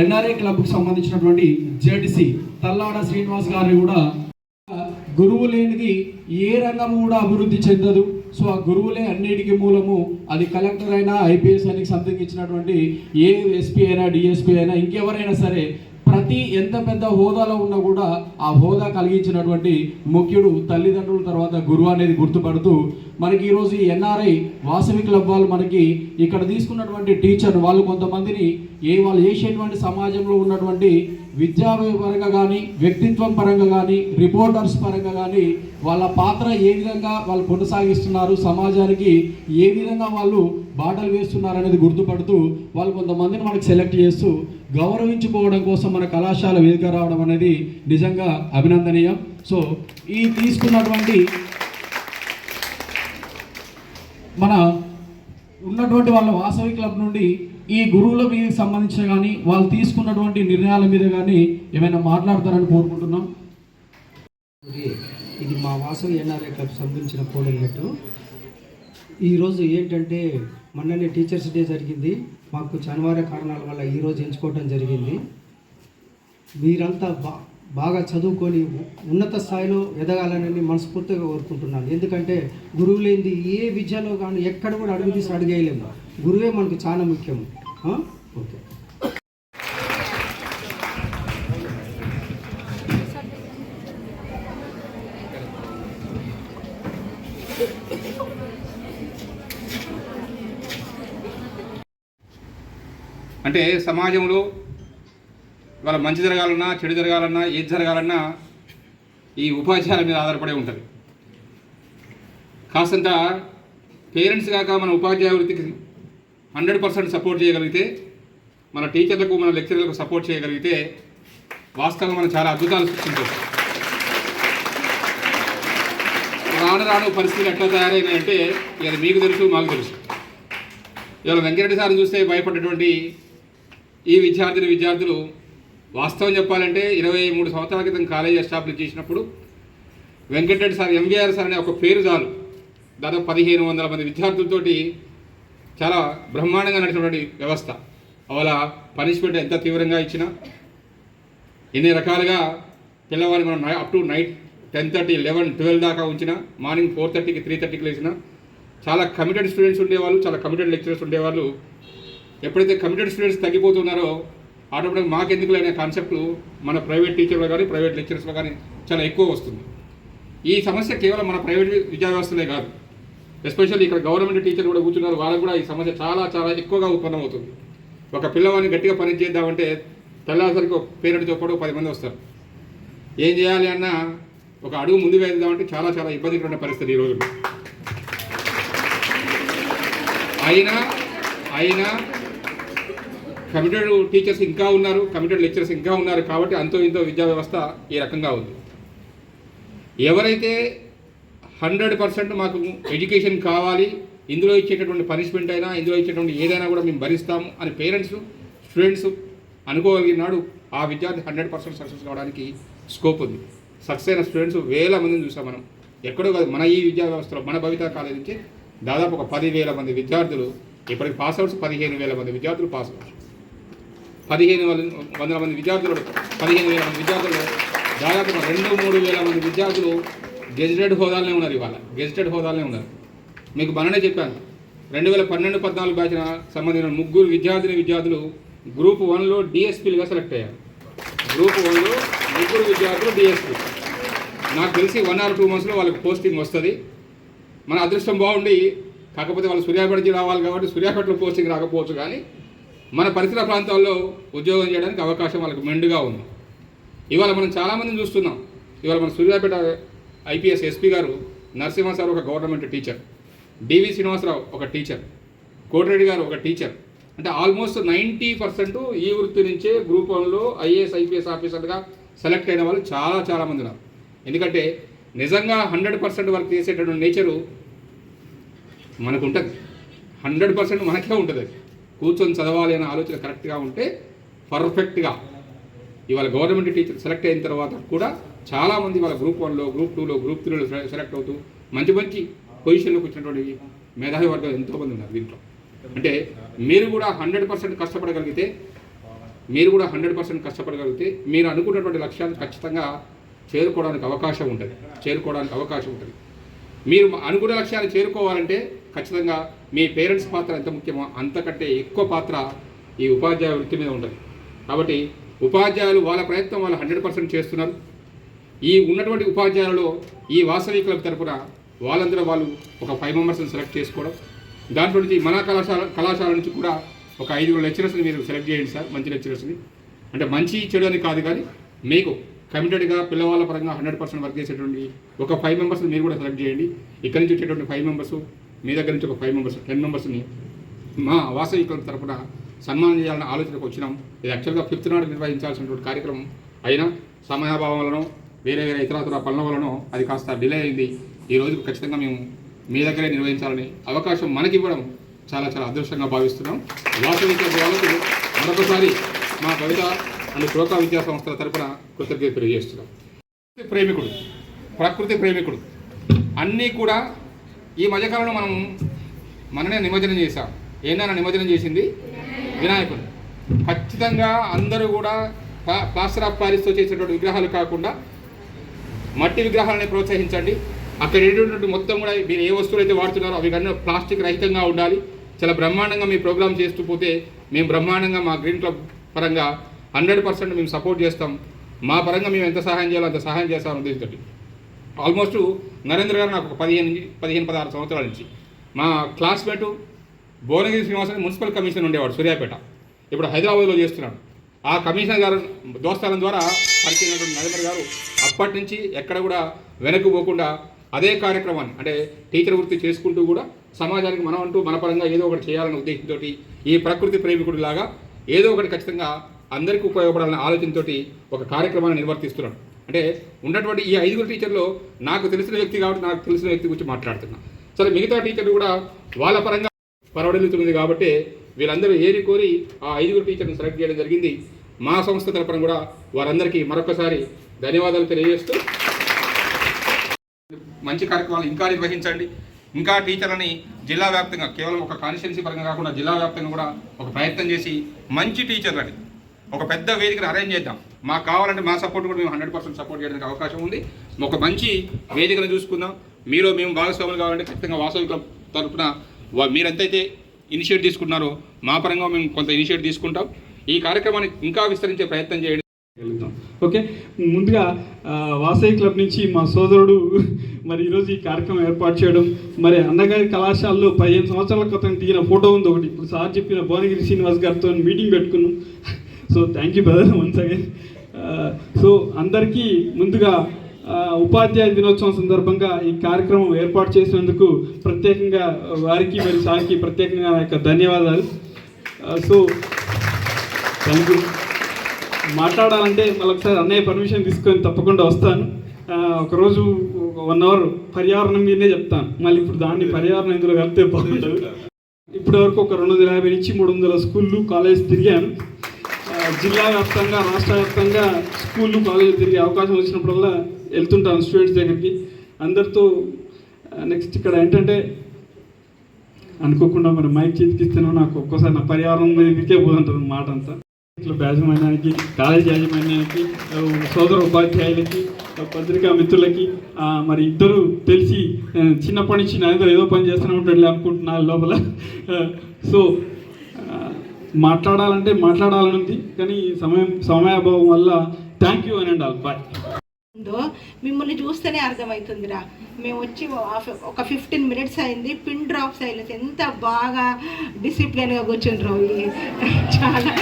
NRA క్లబ్కు సంబంధించినటువంటి జెడ్సి తల్లాడ శ్రీనివాస్ గారిని కూడా గురువు లేనిది ఏ రంగం కూడా అభివృద్ధి చెందదు. సో ఆ గురువులే అన్నిటికీ మూలము అది కలెక్టర్ అయినా ఐపీఎస్ అని సంథింగ్ ఇచ్చినటువంటి ఏ ఎస్పీ అయినా డిఎస్పీ అయినా ఇంకెవరైనా సరే ప్రతి ఎంత పెద్ద హోదాలో ఉన్నా కూడా ఆ హోదా కలిగించినటువంటి ముఖ్యుడు తల్లిదండ్రుల తర్వాత గురువు అనేది గుర్తుపడుతూ మనకి ఈరోజు ఈ ఎన్ఆర్ఐ వాసవి క్లబ్ వాళ్ళు మనకి ఇక్కడ తీసుకున్నటువంటి టీచర్ వాళ్ళు కొంతమందిని ఏ వాళ్ళు చేసేటువంటి సమాజంలో ఉన్నటువంటి విద్యా పరంగా కానీ వ్యక్తిత్వం పరంగా కానీ రిపోర్టర్స్ పరంగా కానీ వాళ్ళ పాత్ర ఏ విధంగా వాళ్ళు కొనసాగిస్తున్నారు సమాజానికి ఏ విధంగా వాళ్ళు బాటలు వేస్తున్నారు అనేది గుర్తుపడుతూ వాళ్ళు కొంతమందిని మనకు సెలెక్ట్ చేస్తూ గౌరవించుకోవడం కోసం మన కళాశాల వేదిక రావడం అనేది నిజంగా అభినందనీయం. సో ఈ తీసుకున్నటువంటి మన ఉన్నటువంటి వాళ్ళ వాసవి క్లబ్ నుండి ఈ గురువుల మీద సంబంధించిన కానీ వాళ్ళు తీసుకున్నటువంటి నిర్ణయాల మీద కానీ ఏమైనా మాట్లాడతారని కోరుకుంటున్నాం. ఇది మా వాసవి ఎన్ఆర్ఏ క్లబ్ సంబంధించిన కోడలినట్టు ఈరోజు ఏంటంటే మొన్ననే టీచర్స్ డే జరిగింది. మాకు అనివార్య కారణాల వల్ల ఈరోజు ఎంచుకోవడం జరిగింది. మీరంతా బా బాగా చదువుకొని ఉన్నత స్థాయిలో ఎదగాలని మనస్ఫూర్తిగా కోరుకుంటున్నాను. ఎందుకంటే గురువు లేనిది ఏ విద్యలో కానీ ఎక్కడ కూడా అడుగు తీసి అడిగేయలేము. గురువే మనకు చాలా ముఖ్యం. ఓకే. అంటే సమాజంలో వాళ్ళ మంచి జరగాలన్నా చెడు జరగాలన్నా ఏది జరగాలన్నా ఈ ఉపాధ్యాయుల మీద ఆధారపడి ఉంటుంది. కాస్తంత పేరెంట్స్ కాక మన ఉపాధ్యాయ వృత్తికి హండ్రెడ్ పర్సెంట్ సపోర్ట్ చేయగలిగితే మన టీచర్లకు మన లెక్చరర్లకు సపోర్ట్ చేయగలిగితే వాస్తవంగా మనం చాలా అద్భుతాలు సృష్టించవచ్చు. రాను రాను పరిస్థితులు ఎట్లా తయారైనాయంటే ఇక మీకు తెలుసు మాకు తెలుసు. ఇవాళ వెంకటరెడ్డి సార్ని చూస్తే భయపడ్డటువంటి ఈ విద్యార్థిని విద్యార్థులు వాస్తవం చెప్పాలంటే ఇరవై మూడు సంవత్సరాల క్రితం కాలేజ్ ఎస్టాబ్లిష్ చేసినప్పుడు వెంకటరెడ్డి సార్ ఎంవీఆర్ సార్ అనే ఒక పేరు చాలు. దాదాపు పదిహేను వందల మంది విద్యార్థులతోటి చాలా బ్రహ్మాండంగా నడిచినటువంటి వ్యవస్థ. అవల పనిష్మెంట్ ఎంత తీవ్రంగా ఇచ్చినా ఎన్ని రకాలుగా పిల్లవాడిని మనం up to night ten thirty eleven twelve దాకా ఉంచిన మార్నింగ్ ఫోర్ థర్టీకి త్రీ థర్టీకి లేచిన చాలా కమిటెడ్ స్టూడెంట్స్ ఉండేవాళ్ళు చాలా కమిటెడ్ లెక్చరర్స్ ఉండేవాళ్ళు. ఎప్పుడైతే కమిటెడ్ స్టూడెంట్స్ తగ్గిపోతున్నారో ఆటోమేటిక్ మాకెందుకు అనే కాన్సెప్ట్ మన ప్రైవేట్ టీచర్లో కానీ ప్రైవేట్ లెక్చరర్స్లో కానీ చాలా ఎక్కువ వస్తుంది. ఈ సమస్య కేవలం మన ప్రైవేట్ విద్యా వ్యవస్థలే కాదు. ఎస్పెషల్లీ ఇక్కడ గవర్నమెంట్ టీచర్లు కూడా కూర్చున్నారు. వాళ్ళకు కూడా ఈ సమస్య చాలా చాలా ఎక్కువగా ఉత్పన్నమవుతుంది. ఒక పిల్లవాడిని గట్టిగా పని చేద్దామంటే తెల్లాసరికి ఒక పేరెంట్ పాటు పది మంది వస్తారు. ఏం చేయాలి అన్న ఒక అడుగు ముందు వేద్దామంటే చాలా చాలా ఇబ్బందికరమైన పరిస్థితి ఈ రోజు. అయినా అయినా కమిటెడ్ టీచర్స్ ఇంకా ఉన్నారు కమిటెడ్ లెక్చరర్స్ ఇంకా ఉన్నారు కాబట్టి అంతో ఇంతో విద్యా వ్యవస్థ ఈ రకంగా ఉంది. ఎవరైతే హండ్రెడ్ పర్సెంట్ మాకు ఎడ్యుకేషన్ కావాలి ఇందులో ఇచ్చేటటువంటి పనిష్మెంట్ అయినా ఇందులో ఇచ్చేటువంటి ఏదైనా కూడా మేము భరిస్తాము అని పేరెంట్స్ స్టూడెంట్స్ అనుకోగలిగినాడు ఆ విద్యార్థి హండ్రెడ్ పర్సెంట్ సక్సెస్ కావడానికి స్కోప్ ఉంది. సక్సెస్ అయిన స్టూడెంట్స్ వేల మందిని చూసాం మనం. ఎక్కడో కాదు మన ఈ విద్యా వ్యవస్థలో మన భవిత కాలేజ్ నుంచి దాదాపు ఒక పదివేల మంది విద్యార్థులు ఇప్పటికి పాస్ అవుట్స్ పదిహేను వేల మంది విద్యార్థులు పాస్ అవుట్స్. పదిహేను వందల మంది విద్యార్థులు పదిహేను వేల మంది విద్యార్థులు దాదాపు రెండు మూడు వేల మంది విద్యార్థులు గెజిటెడ్ హోదాలనే ఉన్నారు ఇవాళ. గెజిటెడ్ హోదాలనే ఉన్నారు. మీకు మననే చెప్పాను. రెండు వేల పన్నెండు పద్నాలుగు బ్యాచ్న సంబంధించిన ముగ్గురు విద్యార్థిని విద్యార్థులు గ్రూప్ వన్లో డిఎస్పీలుగా సెలెక్ట్ అయ్యారు. గ్రూప్ వన్లో ముగ్గురు విద్యార్థులు డిఎస్పీ. నాకు తెలిసి వన్ ఆర్ టూ మంత్స్లో వాళ్ళకి పోస్టింగ్ వస్తుంది. మన అదృష్టం బాగుండి కాకపోతే వాళ్ళు సూర్యాపేటకి రావాలి కాబట్టి సూర్యాపేటలో పోస్టింగ్ రాకపోవచ్చు కానీ మన పరిసర ప్రాంతాల్లో ఉద్యోగం చేయడానికి అవకాశం వాళ్ళకి మెండుగా ఉంది. ఇవాళ మనం చాలామందిని చూస్తున్నాం. ఇవాళ మన సూర్యాపేట ఐపీఎస్ ఎస్పీ గారు నరసింహ సార్ ఒక గవర్నమెంట్ టీచర్. డివి శ్రీనివాసరావు ఒక టీచర్. కోటిరెడ్డి గారు ఒక టీచర్. అంటే ఆల్మోస్ట్ నైంటీ పర్సెంట్ ఈ వృత్తి నుంచే గ్రూప్ వన్లో ఐఏఎస్ ఐపీఎస్ ఆఫీసర్గా సెలెక్ట్ అయిన వాళ్ళు చాలా చాలామంది ఉన్నారు. ఎందుకంటే నిజంగా హండ్రెడ్ పర్సెంట్ వర్క్ చేసేటటువంటి నేచరు మనకు ఉంటుంది హండ్రెడ్ పర్సెంట్ మనకే ఉంటుంది. అది కూర్చొని చదవాలి అనే ఆలోచన కరెక్ట్గా ఉంటే పర్ఫెక్ట్గా ఇవాళ గవర్నమెంట్ టీచర్ సెలెక్ట్ అయిన తర్వాత కూడా చాలామంది వాళ్ళ గ్రూప్ వన్లో గ్రూప్ టూలో గ్రూప్ త్రీలో సెలెక్ట్ అవుతూ మంచి మంచి పొజిషన్లోకి వచ్చినటువంటి మేధావి వర్గం ఎంతోమంది ఉన్నారు దీంట్లో. అంటే మీరు కూడా హండ్రెడ్ పర్సెంట్ కష్టపడగలిగితే మీరు కూడా హండ్రెడ్ పర్సెంట్ కష్టపడగలిగితే మీరు అనుకున్నటువంటి లక్ష్యాన్ని ఖచ్చితంగా చేరుకోవడానికి అవకాశం ఉంటుంది చేరుకోవడానికి అవకాశం ఉంటుంది. మీరు అనుకున్న లక్ష్యాన్ని చేరుకోవాలంటే ఖచ్చితంగా మీ పేరెంట్స్ పాత్ర ఎంత ముఖ్యమో అంతకంటే ఎక్కువ పాత్ర ఈ ఉపాధ్యాయ వృత్తి మీద ఉండదు కాబట్టి ఉపాధ్యాయులు వాళ్ళ ప్రయత్నం వాళ్ళు హండ్రెడ్ పర్సెంట్ చేస్తున్నారు. ఈ ఉన్నటువంటి ఉపాధ్యాయులలో ఈ వాసవి క్లబ్ తరపున వాళ్ళందరూ వాళ్ళు ఒక ఫైవ్ మెంబర్స్ని సెలెక్ట్ చేసుకోవడం. దాంట్లో నుంచి మన కళాశాల కళాశాల నుంచి కూడా ఒక ఐదుగురు లెక్చరర్స్ని మీరు సెలెక్ట్ చేయండి సార్ మంచి లెక్చరర్స్ని అంటే మంచి చెడు అని కాదు కానీ మీకు కమిటెడ్గా పిల్లవాళ్ళ పరంగా హండ్రెడ్ పర్సెంట్ వర్క్ చేసేటువంటి ఒక ఫైవ్ మెంబర్స్ని మీరు కూడా సెలెక్ట్ చేయండి. ఇక్కడి నుంచి వచ్చేటువంటి ఫైవ్ మెంబర్స్ మీ దగ్గర నుంచి ఒక ఫైవ్ మెంబర్స్ టెన్ మెంబర్స్ని మా వాసవి క్లబ్ తరపున సన్మానం చేయాలన్న ఆలోచనకు వచ్చినాం. ఇది యాక్చువల్గా ఫిఫ్త్ నాడు నిర్వహించాల్సినటువంటి కార్యక్రమం. అయినా సమయాభావం వలన వేరే వేరే ఇతరతర పనుల వలనో అది కాస్త డిలే అయింది. ఈ రోజు ఖచ్చితంగా మేము మీ దగ్గరే నిర్వహించాలని అవకాశం మనకి ఇవ్వడం చాలా చాలా అదృష్టంగా భావిస్తున్నాం. వాసవి వాళ్ళకు మరొకసారి మా కవిత అండ్ శ్లోకా విద్యా సంస్థల తరపున కృతజ్ఞత తెలియజేస్తున్నాం. ప్రేమికుడు ప్రకృతి ప్రేమికుడు. అన్నీ కూడా ఈ మధ్యకాలంలో మనం మననే నిమజ్జనం చేశాం. ఏందన్నా నిమజ్జనం చేసింది? వినాయకుడు ఖచ్చితంగా అందరూ కూడా ప్లాస్టర్ ఆఫ్ ప్యారిస్తో చేసేటువంటి విగ్రహాలు కాకుండా మట్టి విగ్రహాలని ప్రోత్సహించండి. అక్కడ ఏంటంటే మొత్తం కూడా మీరు ఏ వస్తువులు అయితే వాడుతున్నారో అవి కన్నా ప్లాస్టిక్ రహితంగా ఉండాలి. చాలా బ్రహ్మాండంగా మీ ప్రోగ్రామ్ చేస్తూ పోతే మేము బ్రహ్మాండంగా మా గ్రీన్ క్లబ్ పరంగా హండ్రెడ్ పర్సెంట్ మేము సపోర్ట్ చేస్తాం. మా పరంగా మేము ఎంత సహాయం చేయాలో అంత సహాయం చేస్తామని ఉద్దేశంతో ఆల్మోస్ట్ నరేంద్ర గారు నాకు ఒక పదిహేను నుంచి పదిహేను పదహారు సంవత్సరాల నుంచి. మా classmate Bhuvanagiri Srinivasan municipal commission ఉండేవాడు సూర్యాపేట. ఇప్పుడు హైదరాబాద్లో చేస్తున్నాడు. ఆ కమిషనర్ గారు దోస్తాలం ద్వారా పరిచయమైనటువంటి నరేంద్ర గారు అప్పటి నుంచి ఎక్కడ కూడా వెనక్కి పోకుండా అదే కార్యక్రమాన్ని అంటే టీచర్ వృత్తి చేసుకుంటూ కూడా సమాజానికి మనం అంటూ మన పరంగా ఏదో ఒకటి చేయాలనే ఉద్దేశంతో ఈ ప్రకృతి ప్రేమికుడిలాగా ఏదో ఒకటి ఖచ్చితంగా అందరికీ ఉపయోగపడాలనే ఆలోచనతోటి ఒక కార్యక్రమాన్ని నిర్వర్తిస్తున్నాడు. అంటే ఉన్నటువంటి ఈ ఐదుగురు టీచర్లో నాకు తెలిసిన వ్యక్తి కాబట్టి నాకు తెలిసిన వ్యక్తి గురించి మాట్లాడుతున్నా. సరే మిగతా టీచర్లు కూడా వాళ్ళ పరంగా పరవడెల్లుతుంది కాబట్టి వీళ్ళందరూ ఏరి కోరి ఆ ఐదుగురు టీచర్ని సెలెక్ట్ చేయడం జరిగింది. మా సంస్థ తరపున కూడా వారందరికీ మరొకసారి ధన్యవాదాలు తెలియజేస్తూ మంచి కార్యక్రమాలు ఇంకా నిర్వహించండి. ఇంకా టీచర్లని జిల్లా వ్యాప్తంగా కేవలం ఒక కాన్స్టిట్యున్సీ పరంగా కాకుండా జిల్లా వ్యాప్తంగా కూడా ఒక ప్రయత్నం చేసి మంచి టీచర్లని ఒక పెద్ద వేదికను అరేంజ్ చేద్దాం. మాకు కావాలంటే మా సపోర్ట్ కూడా మేము హండ్రెడ్ పర్సెంట్ సపోర్ట్ చేయడానికి అవకాశం ఉంది. ఒక మంచి వేదికను చూసుకుందాం. మీరు మేము భాగస్వాములు కావాలంటే ఖచ్చితంగా వాసవి క్లబ్ తరఫున మీరెంతైతే ఇనిషియేట్ తీసుకుంటున్నారో మా పరంగా మేము కొంత ఇనిషియేట్ తీసుకుంటాం. ఈ కార్యక్రమాన్ని ఇంకా విస్తరించే ప్రయత్నం చేయడం ఓకే? ముందుగా వాసవి క్లబ్ నుంచి మా సోదరుడు మరి ఈరోజు ఈ కార్యక్రమం ఏర్పాటు చేయడం. మరి అన్నగారి కళాశాలలో పదిహేను సంవత్సరాల క్రితం దిగిన ఫోటో ఉంది ఒకటి. ఇప్పుడు సార్ చెప్పిన భువనగిరి శ్రీనివాస్ గారితో మీటింగ్ పెట్టుకున్నాం. So thank you brother once again so అందరికీ ముందుగా uh, ఉపాధ్యాయ దినోత్సవం సందర్భంగా ఈ కార్యక్రమం ఏర్పాటు చేసినందుకు ప్రత్యేకంగా uh, వారికి మరి సార్కి ప్రత్యేకంగా నా యొక్క ధన్యవాదాలు. సో థ్యాంక్ యూ మాట్లాడాలంటే మళ్ళీ ఒకసారి అన్నయ్య పర్మిషన్ తీసుకొని తప్పకుండా వస్తాను. Uh, ఒకరోజు వన్ అవర్ పర్యావరణం మీదనే చెప్తాను. మళ్ళీ ఇప్పుడు దాన్ని పర్యావరణం ఇందులో కలిపితే బాగుంటుంది ఇప్పటి వరకు ఒక రెండు వందల యాభై నుంచి మూడు వందల స్కూళ్ళు కాలేజ్ తిరిగాను. జిల్లా వ్యాప్తంగా రాష్ట్ర వ్యాప్తంగా స్కూళ్ళు కాలేజీలు తిరిగే అవకాశం వచ్చినప్పుడల్లా వెళ్తుంటాను స్టూడెంట్స్ దగ్గరికి. అందరితో నెక్స్ట్ ఇక్కడ ఏంటంటే అనుకోకుండా మరి మైక్ చేతికిస్తేనో నాకు ఒక్కోసారి నా పర్యావరణం మీదకే పోతుంటుంది మాట అంతా. ఇట్లా యాజమాన్యానికి కాలేజ్ యాజమాన్యానికి సోదర ఉపాధ్యాయులకి పత్రికా మిత్రులకి మరి ఇద్దరు తెలిసి చిన్నప్పటి నుంచి నా ఏదో పని చేస్తూనే ఉంటాడు అనుకుంటున్నా లోపల. సో మాట్లాడాలంటే మాట్లాడాలని ఉంది కానీ సమయం సమయాభావం వల్ల థ్యాంక్ యూ అని అండాలి బాయ్ ఉందో మిమ్మల్ని చూస్తేనే అర్థమవుతుందిరా. మేము వచ్చి ఒక- ఫిఫ్టీన్ మినిట్స్ అయింది పిన్ డ్రాప్ సైలెన్స్ ఎంత బాగా డిసిప్లిన్గా కూర్చుండ్రో చాలా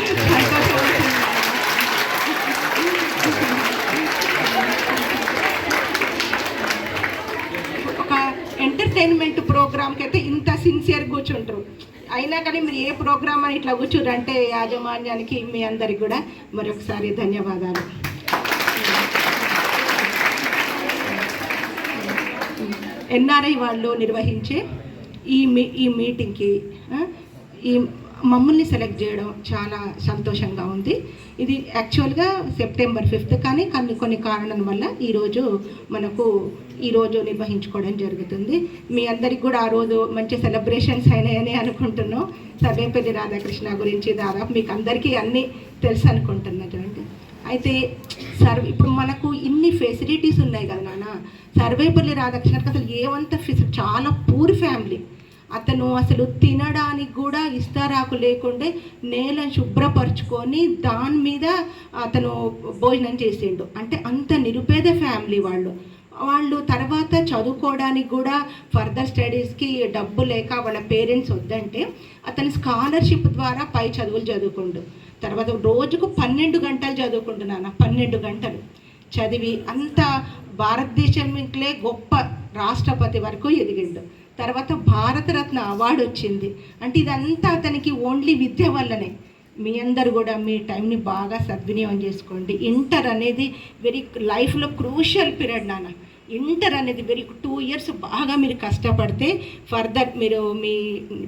ఒక ఎంటర్టైన్మెంట్ ప్రోగ్రామ్కి అయితే ఇంత సిన్సియర్ కూర్చుంటారు అయినా కానీ మీరు ఏ ప్రోగ్రామ్ అని ఇట్లా కూర్చుంటే యాజమాన్యానికి మీ అందరికి కూడా మరొకసారి ధన్యవాదాలు. ఎన్ఆర్ఐ వాళ్ళు నిర్వహించే ఈ మీ ఈ మీటింగ్కి ఈ మమ్మల్ని సెలెక్ట్ చేయడం చాలా సంతోషంగా ఉంది. ఇది యాక్చువల్గా సెప్టెంబర్ ఫిఫ్త్ కానీ కొన్ని కొన్ని కారణాల వల్ల ఈరోజు మనకు ఈరోజు నిర్వహించుకోవడం జరుగుతుంది. మీ అందరికి కూడా ఆ రోజు మంచి సెలబ్రేషన్స్ అయినాయని అనుకుంటున్నాం. సర్వేపల్లి రాధాకృష్ణ గురించి దాదాపు మీకు అందరికీ అన్నీ తెలుసు అనుకుంటున్నటువంటి అయితే సర్వ్ ఇప్పుడు మనకు ఇన్ని ఫెసిలిటీస్ ఉన్నాయి కదా నాన్న. సర్వేపల్లి రాధాకృష్ణకి అసలు ఏమంత ఫెసి చాలా పూర్ ఫ్యామిలీ అతను అసలు తినడానికి కూడా ఇస్తారాకు లేకుండే నేలను శుభ్రపరచుకొని దాని మీద అతను భోజనం చేసిండు. అంటే అంత నిరుపేద ఫ్యామిలీ వాళ్ళు. వాళ్ళు తర్వాత చదువుకోవడానికి కూడా ఫర్దర్ స్టడీస్కి డబ్బు లేక వాళ్ళ పేరెంట్స్ వద్దంటే అతను స్కాలర్షిప్ ద్వారా పై చదువులు చదువుకుండు. తర్వాత రోజుకు పన్నెండు గంటలు చదువుకుంటున్నాను పన్నెండు గంటలు. చదివి అంత భారతదేశంలో గొప్ప రాష్ట్రపతి వరకు ఎదిగిండు. తర్వాత భారతరత్న అవార్డు వచ్చింది. అంటే ఇదంతా అతనికి ఓన్లీ విద్య వల్లనే. మీ అందరు కూడా మీ టైంని బాగా సద్వినియోగం చేసుకోండి. ఇంటర్ అనేది వెరీ లైఫ్లో క్రూషియల్ పీరియడ్ నాన్న. ఇంటర్ అనేది వెరీ టూ ఇయర్స్ బాగా మీరు కష్టపడితే ఫర్దర్ మీరు మీ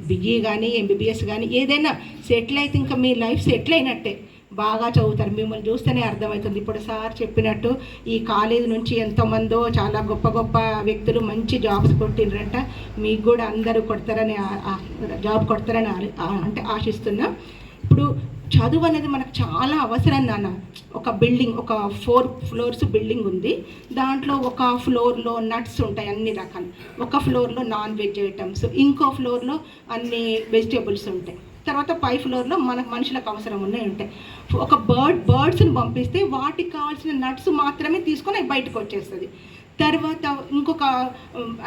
బిఈ కానీ ఎంబీబీఎస్ కానీ ఏదైనా సెటిల్ అయితే ఇంకా మీ లైఫ్ సెటిల్ అయినట్టే. బాగా చదువుతారు. మిమ్మల్ని చూస్తేనే అర్థమవుతుంది. ఇప్పుడు సార్ చెప్పినట్టు ఈ కాలేజీ నుంచి ఎంతోమందో చాలా గొప్ప గొప్ప వ్యక్తులు మంచి జాబ్స్ కొట్టినరంట మీకు కూడా అందరూ కొడతారని జాబ్ కొడతారని అంటే ఆశిస్తున్నాం. ఇప్పుడు చదువు అనేది మనకు చాలా అవసరం నాన్న. ఒక బిల్డింగ్ ఒక ఫోర్ ఫ్లోర్స్ బిల్డింగ్ ఉంది. దాంట్లో ఒక ఫ్లోర్లో నట్స్ ఉంటాయి అన్ని రకాలు. ఒక ఫ్లోర్లో నాన్ వెజ్ ఐటమ్స్. ఇంకో ఫ్లోర్లో అన్ని వెజిటేబుల్స్ ఉంటాయి. తర్వాత పై ఫ్లోర్లో మనకు మనుషులకు అవసరం ఉన్నాయి ఉంటాయి ఒక బర్డ్ బర్డ్స్ని పంపిస్తే వాటికి కావాల్సిన నట్స్ మాత్రమే తీసుకొని అవి బయటకు వచ్చేస్తుంది. తర్వాత ఇంకొక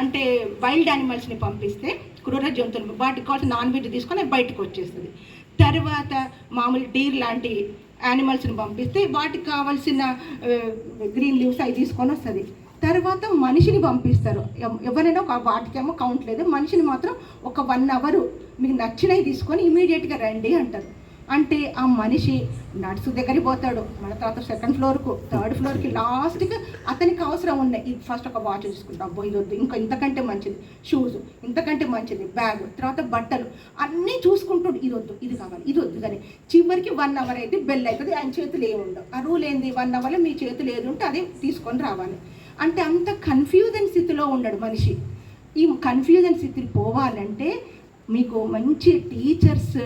అంటే వైల్డ్ యానిమల్స్ని పంపిస్తే క్రూర జంతువులు వాటికి కావాల్సిన నాన్ వెజ్ తీసుకొని అవి బయటకు వచ్చేస్తుంది. తర్వాత మామూలు డీర్ లాంటి యానిమల్స్ని పంపిస్తే వాటికి కావాల్సిన గ్రీన్ లీవ్స్ అవి తీసుకొని వస్తుంది. తర్వాత మనిషిని పంపిస్తారు. ఎవ- ఎవరైనా ఒక వాటికేమో కౌంట్ లేదు. మనిషిని మాత్రం ఒక వన్ అవరు మీకు నచ్చినవి తీసుకొని ఇమీడియట్గా రండి అంటారు. అంటే ఆ మనిషి నర్సు దగ్గరికి పోతాడు. మన తర్వాత సెకండ్ ఫ్లోర్కు థర్డ్ ఫ్లోర్కి లాస్ట్కి అతనికి అవసరం ఉన్నాయి. ఇది ఫస్ట్ ఒక వాచ్ చూసుకుంటాం అబ్బో ఇది వద్దు. ఇంకా ఇంతకంటే మంచిది. షూస్ ఇంతకంటే మంచిది. బ్యాగ్ తర్వాత బట్టలు అన్నీ చూసుకుంటాడు. ఇది వద్దు ఇది కావాలి ఇది వద్దు కానీ చివరికి వన్ అవర్ అయితే బెల్ అవుతుంది. ఆయన చేతులు ఏమి ఉండవు ఆ రూల్ ఏంది? వన్ అవర్లో మీ చేతులు ఏది ఉంటే అదే తీసుకొని రావాలి. అంటే అంత కన్ఫ్యూజన్ స్థితిలో ఉండడు మనిషి. ఈ కన్ఫ్యూజన్ స్థితికి పోవాలంటే మీకు మంచి టీచర్స్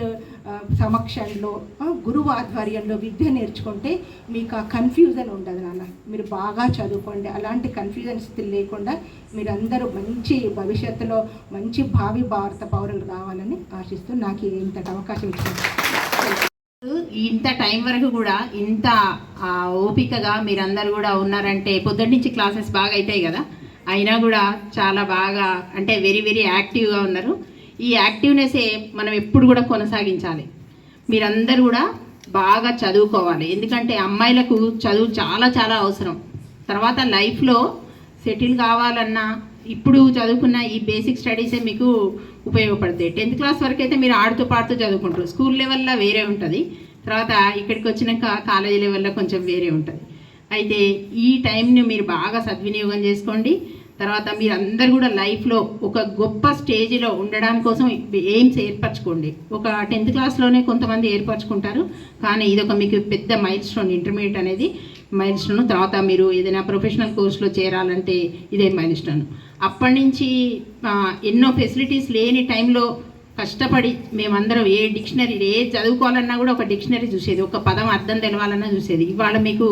సమక్షంలో గురువు ఆధ్వర్యంలో విద్య నేర్చుకుంటే మీకు ఆ కన్ఫ్యూజన్ ఉండదు నాన్న. మీరు బాగా చదువుకోండి. అలాంటి కన్ఫ్యూజన్ స్థితి లేకుండా మీరందరూ మంచి భవిష్యత్తులో మంచి భావి భారత పౌరులు కావాలని ఆశిస్తూ నాకు ఇంతటి అవకాశం ఇచ్చింది ఇంత టైం వరకు కూడా ఇంత ఓపికగా మీరందరూ కూడా ఉన్నారంటే పొద్దున్న నుంచి క్లాసెస్ బాగా అవుతాయి కదా. అయినా కూడా చాలా బాగా అంటే వెరీ వెరీ యాక్టివ్గా ఉన్నారు. ఈ యాక్టివ్నెస్సే మనం ఎప్పుడు కూడా కొనసాగించాలి. మీరందరూ కూడా బాగా చదువుకోవాలి. ఎందుకంటే అమ్మాయిలకు చదువు చాలా చాలా అవసరం. తర్వాత లైఫ్లో సెటిల్ కావాలన్నా ఇప్పుడు చదువుకున్న ఈ బేసిక్ స్టడీసే మీకు ఉపయోగపడతాయి. టెన్త్ క్లాస్ వరకు అయితే మీరు ఆడుతూ పాడుతూ చదువుకుంటారు. స్కూల్ లెవెల్లో వేరే ఉంటుంది. తర్వాత ఇక్కడికి వచ్చినాక కాలేజీ లెవెల్లో కొంచెం వేరే ఉంటుంది. అయితే ఈ టైంని మీరు బాగా సద్వినియోగం చేసుకోండి. తర్వాత మీరు అందరు కూడా లైఫ్లో ఒక గొప్ప స్టేజ్లో ఉండడం కోసం ఎయిమ్స్ ఏర్పరచుకోండి. ఒక టెన్త్ క్లాస్లోనే కొంతమంది ఏర్పరచుకుంటారు. కానీ ఇది ఒక మీకు పెద్ద మైల్ స్టోన్ ఇంటర్మీడియట్ అనేది మైల్ స్టోన్ తర్వాత మీరు ఏదైనా ప్రొఫెషనల్ కోర్సులో చేరాలంటే ఇదే మైల్ స్టోన్ అప్పటి నుంచి ఎన్నో ఫెసిలిటీస్ లేని టైంలో కష్టపడి మేమందరం ఏ డిక్షనరీ ఏ చదువుకోవాలన్నా కూడా ఒక డిక్షనరీ చూసేది ఒక పదం అర్థం తెలవాలన్నా చూసేది. ఇవాళ మీకు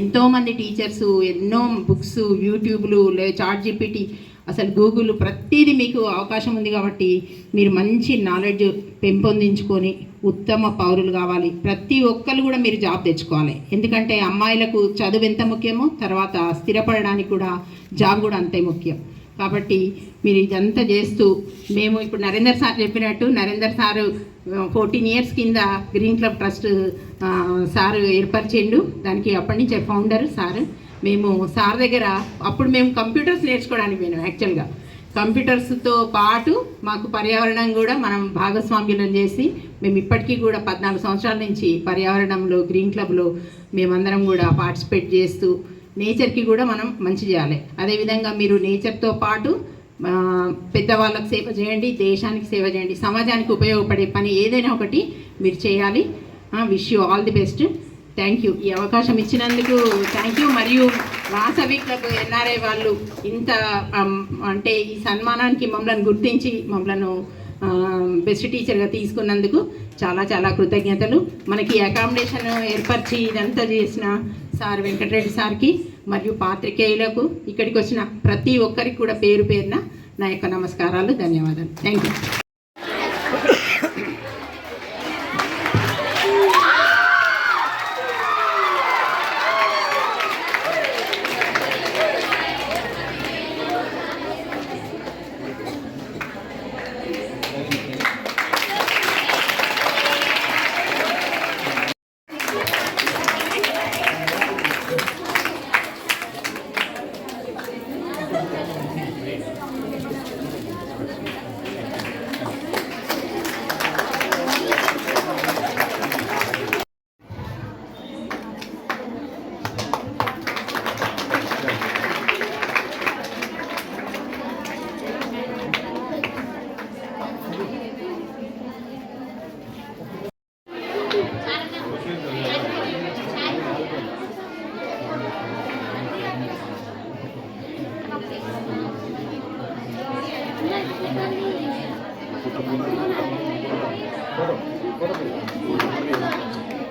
ఎంతోమంది టీచర్స్ ఎన్నో బుక్స్ యూట్యూబ్లు లే చాట్ జీపీటీ అసలు గూగుల్ ప్రతిదీ మీకు అవకాశం ఉంది కాబట్టి మీరు మంచి నాలెడ్జ్ పెంపొందించుకొని ఉత్తమ పౌరులు కావాలి. ప్రతి ఒక్కరు కూడా మీరు జాబ్ తెచ్చుకోవాలి. ఎందుకంటే అమ్మాయిలకు చదువు ఎంత ముఖ్యమో తర్వాత స్థిరపడడానికి కూడా జాబ్ కూడా అంతే ముఖ్యం. కాబట్టి మీరు ఇదంతా చేస్తూ మేము ఇప్పుడు నరేందర్ సార్ చెప్పినట్టు నరేందర్ సారు ఫోర్టీన్ ఇయర్స్ కింద గ్రీన్ క్లబ్ ట్రస్ట్ సారు ఏర్పరిచిండు. దానికి అప్పటి నుంచే ఫౌండర్ సారు. మేము సార్ దగ్గర అప్పుడు మేము కంప్యూటర్స్ నేర్చుకోవడానికి పోయినాం యాక్చువల్గా. కంప్యూటర్స్తో పాటు మాకు పర్యావరణం కూడా మనం భాగస్వామ్యం చేసి మేము ఇప్పటికీ కూడా పద్నాలుగు సంవత్సరాల నుంచి పర్యావరణంలో గ్రీన్ క్లబ్లో మేమందరం కూడా పార్టిసిపేట్ చేస్తూ నేచర్కి కూడా మనం మంచి చేయాలి. అదేవిధంగా మీరు నేచర్తో పాటు పెద్దవాళ్ళకి సేవ చేయండి దేశానికి సేవ చేయండి సమాజానికి ఉపయోగపడే పని ఏదైనా ఒకటి మీరు చేయాలి. Wish you all the best thank you ఈ అవకాశం ఇచ్చినందుకు థ్యాంక్ యూ మరియు వాసవి క్లబ్ ఎన్ఆర్ఐ వాళ్ళు ఇంత అంటే ఈ సన్మానానికి మమ్మల్ని గుర్తించి మమ్మల్ని బెస్ట్ టీచర్గా తీసుకున్నందుకు చాలా చాలా కృతజ్ఞతలు. మనకి అకామిడేషన్ ఏర్పరిచి ఇదంతా చేసిన సార్ వెంకటరెడ్డి సార్కి మరియు పాత్రికేయులకు ఇక్కడికి వచ్చిన ప్రతి ఒక్కరికి కూడా పేరు పేరున నా యొక్క నమస్కారాలు ధన్యవాదాలు. Thank you Thank you.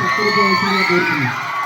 సత్కరించవలసిందిగా కోరుతున్నాను.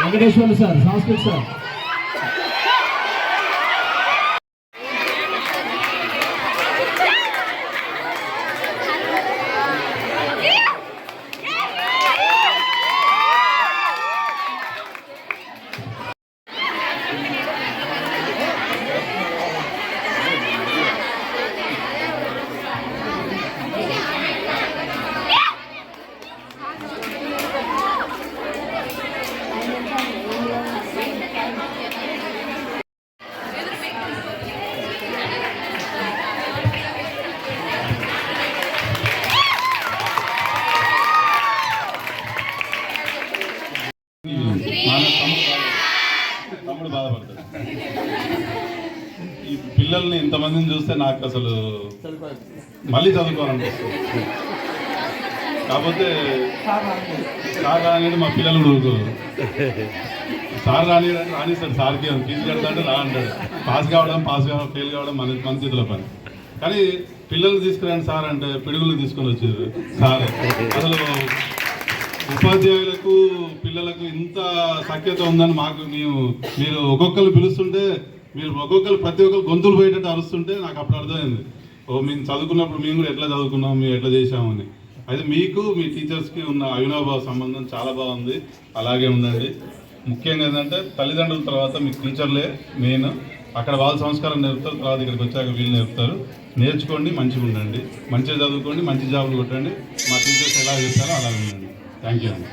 Venkateswarlu sir Sanskrit sir. తమ్ముడు బాధపడతాడు. ఈ పిల్లల్ని ఇంతమందిని చూస్తే నాకు అసలు మళ్ళీ చదువుకోవాలనిపిస్తుంది. కాకపోతే సార్ రానిది మా పిల్లలు కూడా ఊరుకోరు సార్ రాని రానిస్తాడు సార్కి ఫీజు కడతాడు రా అంటాడు. పాస్ కావడం పాస్ కావడం ఫెయిల్ కావడం మన మన చేతిలో పని. కానీ పిల్లలు తీసుకురండి సార్ అంటే పిడుగులు తీసుకొని వచ్చారు సార్. అసలు ఉపాధ్యాయులకు పిల్లలకు ఇంత సఖ్యత ఉందని మాకు మేము మీరు ఒక్కొక్కరు పిలుస్తుంటే మీరు ఒక్కొక్కరు ప్రతి ఒక్కరు గొంతులు పోయేటట్టు అరుస్తుంటే నాకు అప్పుడు అర్థమైంది. ఓ మేము చదువుకున్నప్పుడు మేము కూడా ఎట్లా చదువుకున్నాం మేము ఎట్లా చేసామని అయితే మీకు మీ టీచర్స్కి ఉన్న అవినాభావ సంబంధం చాలా బాగుంది. అలాగే ఉందండి. ముఖ్యంగా ఏంటంటే తల్లిదండ్రుల తర్వాత మీకు టీచర్లే మెయిన్ అక్కడ వాళ్ళ సంస్కారం నేర్పుతారు తర్వాత ఇక్కడికి వచ్చాక వీళ్ళు నేర్పుతారు. నేర్చుకోండి మంచిగా ఉండండి. మంచిగా చదువుకోండి మంచి జాబులు కొట్టండి. మా టీచర్స్ ఎలా చేస్తారో అలా ఉండండి. థ్యాంక్ యూ అండి